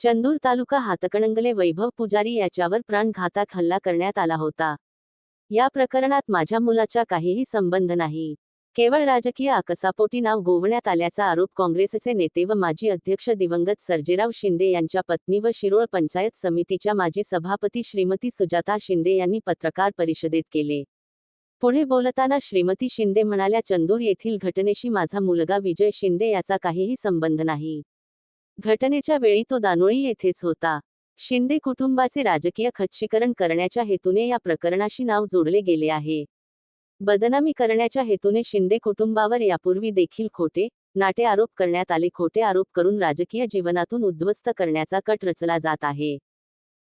चंदूर तालुका हातकणंगले वैभव पुजारी याच्यावर प्राणघातक हल्ला करण्यात आला होता. या प्रकरणात माझ्या मुलाचा काहीही संबंध नाही. केवळ राजकीय आकसापोटी नाव गोवण्यात आल्याचा आरोप काँग्रेसचे नेते व माजी अध्यक्ष दिवंगत सर्जेराव शिंदे यांच्या पत्नी व शिरोळ पंचायत समितीच्या माजी सभापती श्रीमती सुजाता शिंदे यांनी पत्रकार परिषदेत केले. पुढे बोलताना श्रीमती शिंदे म्हणाल्या चंदूर येथील घटनेशी माझा मुलगा विजय शिंदे याचा काहीही संबंध नाही. घटनेच्या वेळी तो दानोळी येथेच होता. शिंदे कुटुंबाचे राजकीय खच्चीकरण करण्याच्या हेतूने या प्रकरणाशी नाव जोडले गेले आहे. बदनामी करण्याच्या हेतूने शिंदे कुटुंबावर यापूर्वी देखील खोटे नाटे आरोप करण्यात आले. खोटे आरोप करून राजकीय जीवनातून उद्ध्वस्त करण्याचा कट रचला जात आहे.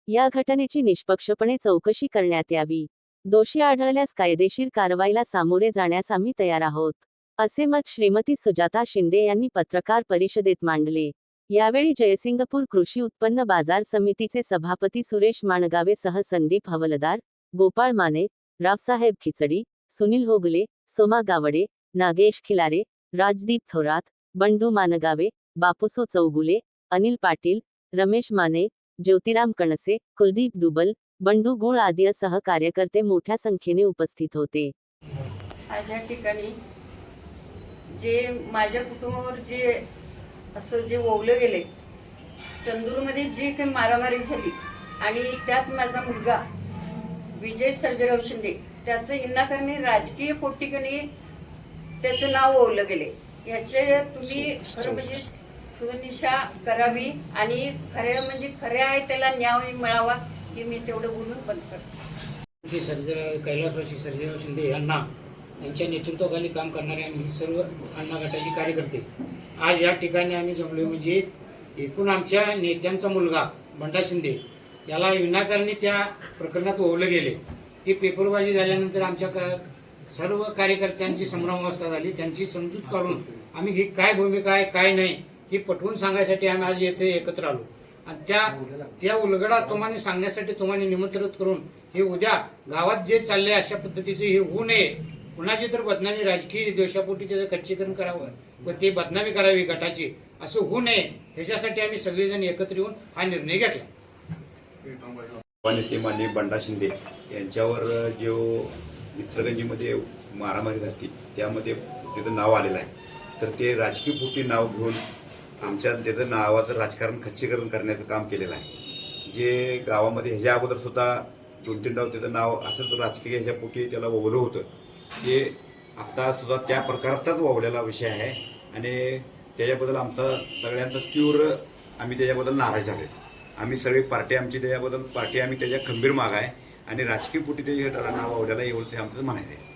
या घटनेची निष्पक्षपणे चौकशी करण्यात यावी. दोषी आढळल्यास कायदेशीर कारवाईला सामोरे जाण्यास आम्ही तयार आहोत असे मत श्रीमती सुजाता शिंदे यांनी पत्रकार परिषदेत मांडले. यावेळी जयसिंगपूर कृषी उत्पन्न बाजार समितीचे सभापती सुरेश माणगावे सह संदीप हवलदार गोपाळ माने रावसाहेब खिचडी सुनील होगले सोमा गावडे नागेश खिलारे राजदीप थोरात बंडू मानगावे बापुसो चौगुले अनिल पाटील रमेश माने ज्योतिराम कणसे कुलदीप दुबल बंडू गुळ आदी सह कार्यकर्ते मोठ्या संख्येने उपस्थित होते. अशा ठिकाणी जे माझ्या कुटुंबावर जे असं जे ओवलं गेले चंदूरमध्ये जे काही मारामारी झाली आणि त्यात माझा मुलगा विजय सर्जराव शिंदे त्याचं इन्नाकारणे राजकीय पोट्टीकने त्याचं नाव ओवलं गेले याचे तुम्ही खरं म्हणजे सुनिशा करावी आणि खऱ्या म्हणजे खऱ्या आहे त्याला न्याय मिळावा हे मी तेवढं बोलून बंद करते. श्री कैलासवासी सर्जराव शिंदे यांना यांच्या नेतृत्वाखाली काम करणारे आम्ही सर्व अण्णा गटाचे कार्यकर्ते आज या ठिकाणी आम्ही जमलो म्हणजे एकूण आमच्या नेत्यांचा मुलगा बंडा शिंदे याला विनाकारणी त्या प्रकरणात ओवलं गेले. ती पेपरबाजी झाल्यानंतर आमच्या क- सर्व कार्यकर्त्यांची संभ्रमावस्था झाली. त्यांची समजूत काढून आम्ही ही काय भूमिका आहे काय नाही हे पटवून सांगायसाठी आम्ही आज येथे एकत्र आलो. आणि त्या त्या उलगडा तुम्हाला सांगण्यासाठी तुम्हाला निमंत्रित करून हे उद्या गावात जे चालले अशा पद्धतीचे हे होऊ नये कुणाची तर बदनामी राजकीय द्वेषापोटी त्याचं कच्चीकरण करावं व ते बदनामी करावी गटाची असं होऊ नये. ह्याच्यासाठी आम्ही सगळेजण एकत्र येऊन हा निर्णय घेतला. नेते माननीय बंडा शिंदे यांच्यावर जो मित्रगंजीमध्ये मारामारी झाली त्यामध्ये त्याचं नाव आलेलं आहे. तर ते राजकीय पोटी नाव घेऊन आमच्या त्याचं नावाचं राजकारण खच्चीकरण करण्याचं काम केलेलं आहे. जे गावामध्ये ह्याच्या अगोदर सुद्धा दोन तीन डाव त्याचं नाव असंच राजकीय ह्याच्या पोटी त्याला ओवलं होतं. ते आत्तासुद्धा त्या प्रकारचाच वावलेला विषय आहे. आणि त्याच्याबद्दल आमचा सगळ्यांचा तीव्र आम्ही त्याच्याबद्दल नाराज झालो आम्ही सगळी पार्टी आमची त्याच्याबद्दल पार्टी आम्ही त्याच्या खंबीर माग आहे. आणि राजकीय पोटी ते नाव आवडायला एवढं ते आमचं म्हणायचं आहे.